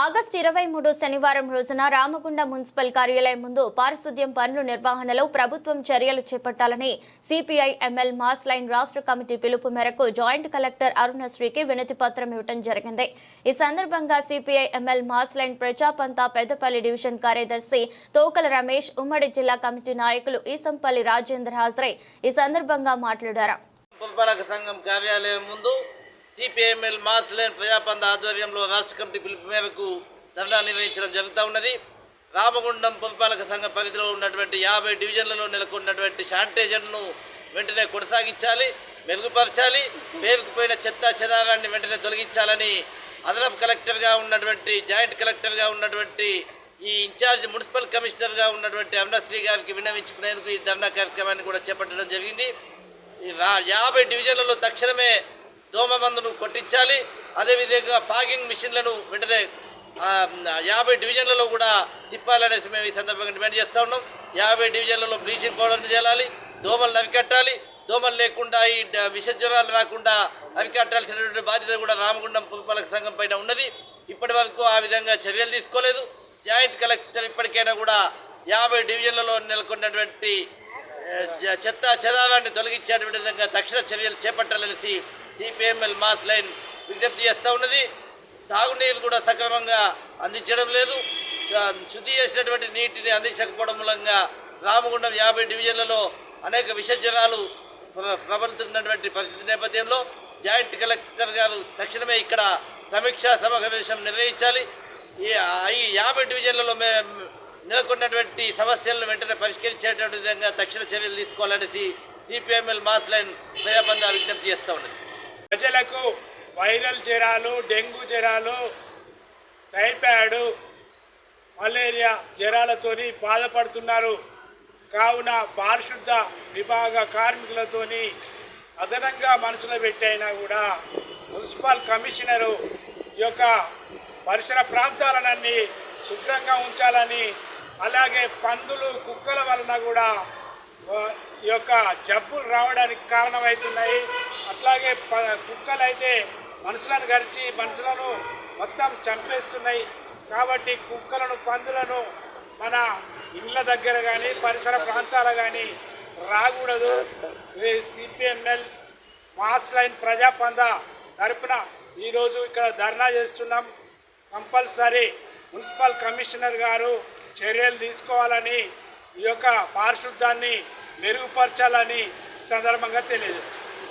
August ఇరవై మూడు శనివారం రోజున రామగుండ మున్సిపల్ కార్యాలయం ముందు పారిశుద్ధ్యం పనుల నిర్వహణలో ప్రభుత్వం చర్యలు చేపట్టాలని సిపిఐ ఎంఎల్ మాస్ లైన్ రాష్ట్ర కమిటీ పిలుపు మేరకు జాయింట్ కలెక్టర్ అరుణశ్రీకి వినతి పత్రం ఇవ్వడం జరిగింది. ఈ సందర్భంగా CPI ML mass line ప్రజాపంత Peddapalli division కార్యదర్శి తోకల రమేష్ ఉమ్మడి జిల్లా కమిటీ నాయకులు ఈసంపల్లి రాజేంద్ర హాజరై ఈ సందర్భంగా మాట్లాడారు. పురపాలక సంఘం కార్యాలయం ముందు సిపిఎంఎల్ మాస్ లేన్ ప్రజాపంద ఆధ్వర్యంలో రాష్ట్ర కమిటీ పిలుపు మేరకు ధర్నా నిర్వహించడం జరుగుతూ ఉన్నది. రామగుండం పురపాలక సంఘం పరిధిలో ఉన్నటువంటి యాభై డివిజన్లలో నెలకొన్నటువంటి శానిటైజర్ను వెంటనే కొనసాగించాలి మెరుగుపరచాలి పేరుకుపోయిన చెత్త చెదారాన్ని వెంటనే తొలగించాలని అదనపు కలెక్టర్గా ఉన్నటువంటి జాయింట్ కలెక్టర్గా ఉన్నటువంటి ఈ ఇన్ఛార్జ్ మున్సిపల్ కమిషనర్గా ఉన్నటువంటి అమరశ్రీ గారికి విన్నవించుకునేందుకు ఈ ధర్నా కార్యక్రమాన్ని కూడా చేపట్టడం జరిగింది. ఈ రా- యాభై డివిజన్లలో తక్షణమే దోమ మందును కొట్టించాలి. అదేవిధంగా పాగింగ్ మిషన్లను వెంటనే యాభై డివిజన్లలో కూడా తిప్పాలనేసి మేము ఈ సందర్భంగా డిమాండ్ చేస్తూ ఉన్నాం. యాభై డివిజన్లలో బ్లీచింగ్ పౌడర్ని చేయాలి దోమలు అరికట్టాలి దోమలు లేకుండా ఈ విషజ్వరాలు విష జ్వరాలు రాకుండా అరికట్టాల్సినటువంటి బాధ్యత కూడా రామగుండం పురపాలక సంఘం పైన ఉన్నది. ఇప్పటి వరకు ఆ విధంగా చర్యలు తీసుకోలేదు. జాయింట్ కలెక్టర్ ఇప్పటికైనా కూడా యాభై డివిజన్లలో నెలకొన్నటువంటి చెత్త చెదారాన్ని తొలగించేటువంటి విధంగా తక్షణ చర్యలు చేపట్టాలనేసి సిపిఎంఎల్ మాస్ లైన్ విజ్ఞప్తి చేస్తూ ఉన్నది. తాగునీరు కూడా సక్రమంగా అందించడం లేదు. శుద్ధి చేసినటువంటి నీటిని అందించకపోవడం మూలంగా రామగుండం యాభై డివిజన్లలో అనేక విష జ్వరాలు ప్రబలుతున్నటువంటి పరిస్థితి నేపథ్యంలో జాయింట్ కలెక్టర్ గారు తక్షణమే ఇక్కడ సమీక్షా సమావేశం నిర్వహించాలి. ఈ ఈ యాభై డివిజన్లలో మేము నెలకొన్నటువంటి సమస్యలను వెంటనే పరిష్కరించేటువంటి విధంగా తక్షణ చర్యలు తీసుకోవాలనేసి సిపిఎంఎల్ మాస్ లైన్ ప్రజాబంధ విజ్ఞప్తి చేస్తూ ఉన్నది. ప్రజలకు వైరల్ జ్వరాలు డెంగ్యూ జ్వరాలు టైఫాయిడ్ మలేరియా జ్వరాలతోని బాధపడుతున్నారు. కావున పారిశుద్ధ విభాగ కార్మికులతోని అదనంగా మనసులో పెట్టైనా కూడా మున్సిపల్ కమిషనరు ఈ యొక్క పరిసర ప్రాంతాలన్నీ శుభ్రంగా ఉంచాలని అలాగే పందులు కుక్కల వలన కూడా ఈ యొక్క జబ్బులు రావడానికి కారణమవుతున్నాయి. అట్లాగే ప- కుక్కలు అయితే మనుషులను గరిచి మనుషులను మొత్తం చంపేస్తున్నాయి. కాబట్టి కుక్కలను పందులను మన ఇళ్ళ దగ్గర కానీ పరిసర ప్రాంతాల కానీ రాకూడదు. సిపిఎంఎల్ మాస్ లైన్ ప్రజాపంద తరపున ఈరోజు ఇక్కడ ధర్నా చేస్తున్నాం. కంపల్సరీ మున్సిపల్ కమిషనర్ గారు చర్యలు తీసుకోవాలని ఈ యొక్క పారిశుద్ధాన్ని మెరుగుపరచాలని సందర్భంగా తెలియజేస్తుంది